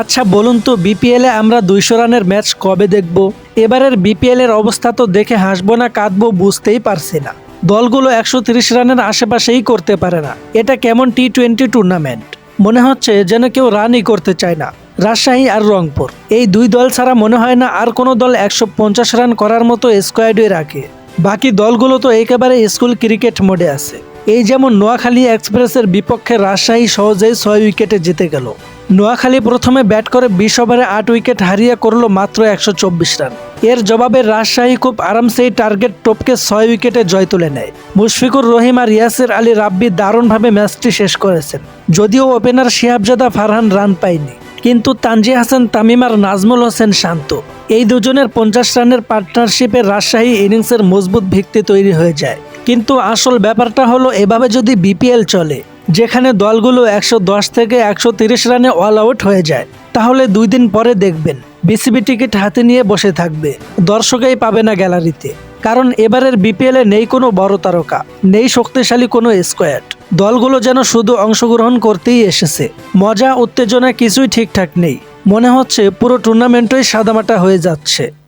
আচ্ছা বলুন তো, বিপিএলে আমরা দুইশো রানের ম্যাচ কবে দেখব? এবারের বিপিএল এর অবস্থা তো দেখে হাসবো না, কাঁদবো, বুঝতেই পারছি না। দলগুলো একশো রানের আশেপাশেই করতে পারে না। এটা কেমন টি টোয়েন্টি টুর্নামেন্ট? মনে হচ্ছে যেন কেউ রানই করতে চায় না, রাজশাহী আর রংপুর। এই দুই দল ছাড়া মনে হয় না আর কোনো দল একশো পঞ্চাশ রান করার মতো স্কোয়াডে রাখে। বাকি দলগুলো তো একেবারে স্কুল ক্রিকেট মোডে আছে। এই যেমন নোয়াখালী এক্সপ্রেসের বিপক্ষে রাজশাহী সহজেই ছয় উইকেটে জিতে গেল। নোয়াখালী প্রথমে ব্যাট করে বিশ ওভারে আট উইকেট হারিয়ে করল মাত্র একশো চব্বিশ রান। এর জবাবে রাজশাহী খুব আরামসেই টার্গেট টপকে ছয় উইকেটে জয় তুলে নেয়। মুশফিকুর রহিম আর ইয়াসির আলী রাব্বি দারুণভাবে ম্যাচটি শেষ করেছেন। যদিও ওপেনার শিহাবজাদা ফারহান রান পায়নি, কিন্তু তানজি হাসান, তামিম আর নাজমুল হোসেন শান্ত। এই দুজনের পঞ্চাশ রানের পার্টনারশিপে রাজশাহী ইনিংসের মজবুত ভিত্তি তৈরি হয়ে যায়। কিন্তু আসল ব্যাপারটা হলো, এভাবে যদি বিপিএল চলে যেখানে দলগুলো একশো দশ থেকে একশো রানে অল আউট হয়ে যায়। তাহলে দুই দিন পরে দেখবেন, বিসিবি টিকিট হাতে নিয়ে বসে থাকবে। দর্শকেই পাবে না গ্যালারিতে। কারণ এবারের বিপিএল নেই কোনো বড় তারকা, নেই শক্তিশালী কোনো স্কোয়াড দলগুলো যেন শুধু অংশগ্রহণ করতেই এসেছে। মজা, উত্তেজনা কিছুই ঠিকঠাক নেই। মনে হচ্ছে পুরো টুর্নামেন্টই সাদামাটা হয়ে যাচ্ছে।